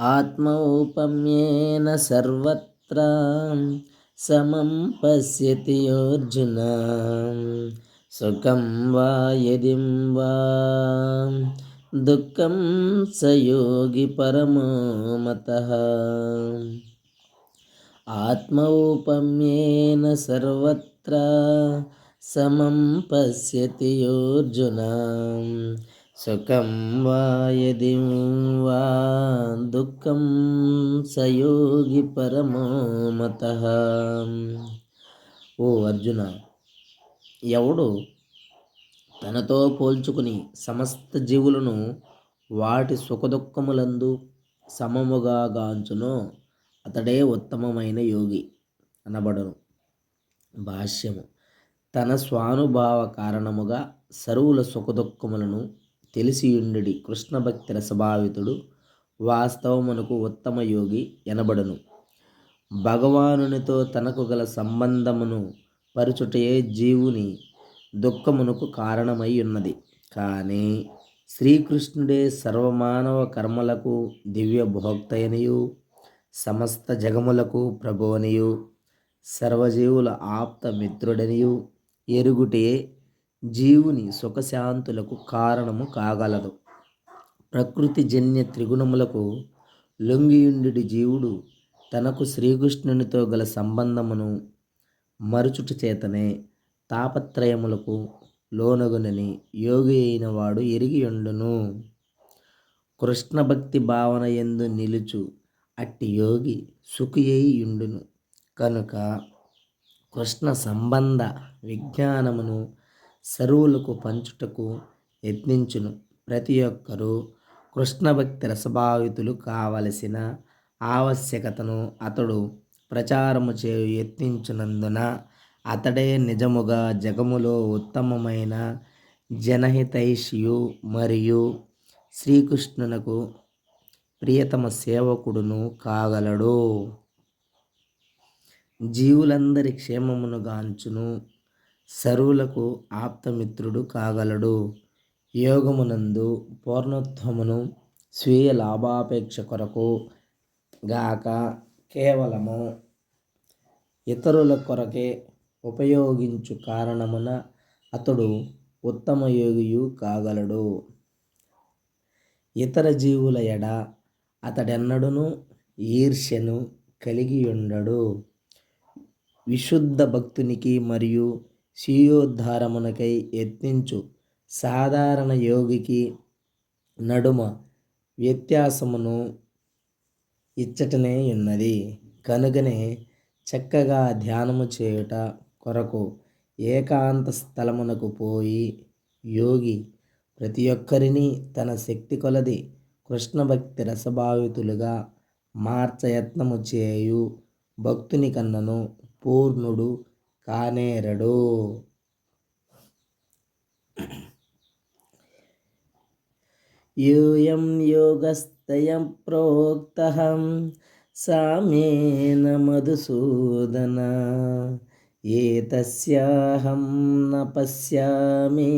ఆత్మౌపమ్యేన సర్వత్ర సమం పశ్యతి అర్జున. సుఖం వా యదిం వా. దుఃఖం సయోగి పరమో మత. ఆత్మౌపమ్యేన సర్వత్ర సమం పశ్యతి అర్జున. సుఖం వా యదిం వా. దుఃఖం సయోగి పరమో మత ఓ అర్జున ఎవడు తనతో పోల్చుకుని సమస్త జీవులను వాటి సుఖదుఖములందు సమముగా గాంచునో అతడే ఉత్తమమైన యోగి అనబడను. భాష్యము తన స్వానుభావ కారణముగా సరువుల సుఖదుఖములను తెలిసియుండి కృష్ణభక్తి రసభావితుడు వాస్తవమునకు ఉత్తమ యోగి ఎనబడును. భగవానునితో తనకు గల సంబంధమును పరుచుటయే జీవుని దుఃఖమునకు కారణమై ఉన్నది. కానీ శ్రీకృష్ణుడే సర్వమానవ కర్మలకు దివ్య భోక్తయనియు సమస్త జగములకు ప్రభువనియు సర్వజీవుల ఆప్త మిత్రుడనియు ఎరుగుటే జీవుని సుఖశాంతులకు కారణము కాగలదు. ప్రకృతి జన్య త్రిగుణములకు లొంగియుండి జీవుడు తనకు శ్రీకృష్ణునితో గల సంబంధమును మరుచుట చేతనే తాపత్రయములకు లోనగునని యోగి అయిన వాడు ఎరిగియుండును. కృష్ణ భక్తి భావన ఎందు నిలుచు అట్టి యోగి సుఖియుండును కనుక కృష్ణ సంబంధ విజ్ఞానమును సరువులకు పంచుటకు యత్నించును. ప్రతి ఒక్కరూ కృష్ణ భక్తి రసభావితులు కావలసిన ఆవశ్యకతను అతడు ప్రచారము చేయు యత్నించినందున అతడే నిజముగా జగములో ఉత్తమమైన జనహితైషియు మరియు శ్రీకృష్ణునకు ప్రియతమ సేవకుడును కాగలడు. జీవులందరి క్షేమమును గాంచును సరువులకు ఆప్తమిత్రుడు కాగలడు. యోగమునందు పూర్ణత్వమును స్వీయ లాభాపేక్ష కొరకు గాక కేవలము ఇతరుల కొరకే ఉపయోగించు కారణమున అతడు ఉత్తమ యోగియు కాగలడు. ఇతర జీవుల ఎడ అతడెన్నడును ఈర్ష్యను కలిగి ఉండడు విశుద్ధ భక్తునికి మరియు స్వీయోద్ధారమునకై యత్నించు సాధారణ యోగికి నడుమ వ్యత్యాసమును ఇచ్చటనే ఉన్నది. కనుకనే చక్కగా ధ్యానము చేయుట కొరకు ఏకాంత స్థలమునకు పోయి యోగి ప్రతి ఒక్కరిని తన శక్తి కొలది కృష్ణ భక్తి రసభావితులుగా మార్చయత్నము చేయు భక్తుని కన్నను పూర్ణుడు కానేరడు. యూయం యోగస్తయం ప్రోక్త సామేన మధుసూదన ఏతస్యాహం న పశ్యామి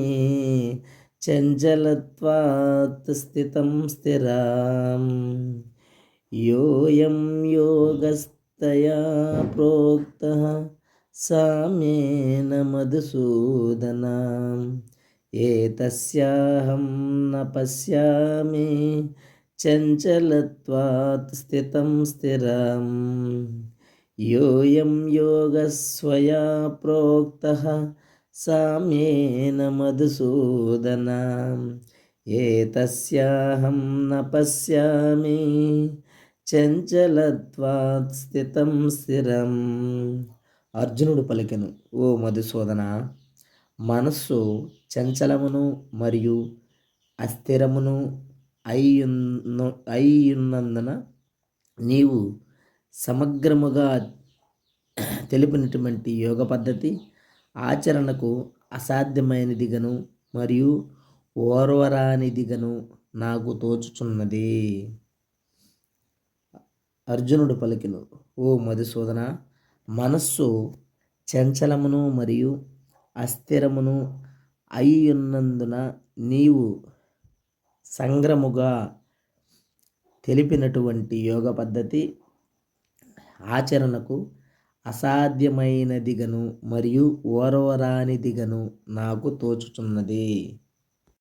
చంచలత్వాత్ స్థితం స్థిరాం యోయం యోగస్తయా ప్రోక్త సామ్యేన మధుసూదన ఏతస్యాహం న పశ్యామి చంచలత్వాత్ స్థితం స్థిరం. యోయం యోగస్వయా ప్రోక్త సామ్యేన మధుసూదన. ఏతస్యాహం న పశ్యామి చంచలత్వాత్ స్థితం స్థిరం. అర్జునుడు పలికెను ఓ మధుసూదన మనస్సు చంచలమును మరియు అస్థిరమును అయ్యున్న అయ్యున్నందున నీవు సమగ్రముగా తెలిపినటువంటి యోగ పద్ధతి ఆచరణకు అసాధ్యమైనదిగను మరియు ఓర్వరానిదిగను నాకు తోచుచున్నది. అర్జునుడు పలికిను ఓ మధుసూదన మనస్సు చంచలమును మరియు అస్థిరమును అయ్యున్నందున నీవు సంగ్రముగా తెలిపినటువంటి యోగ పద్ధతి ఆచరణకు అసాధ్యమైనదిగను మరియు ఓరవరానిదిగను నాకు తోచుచున్నది.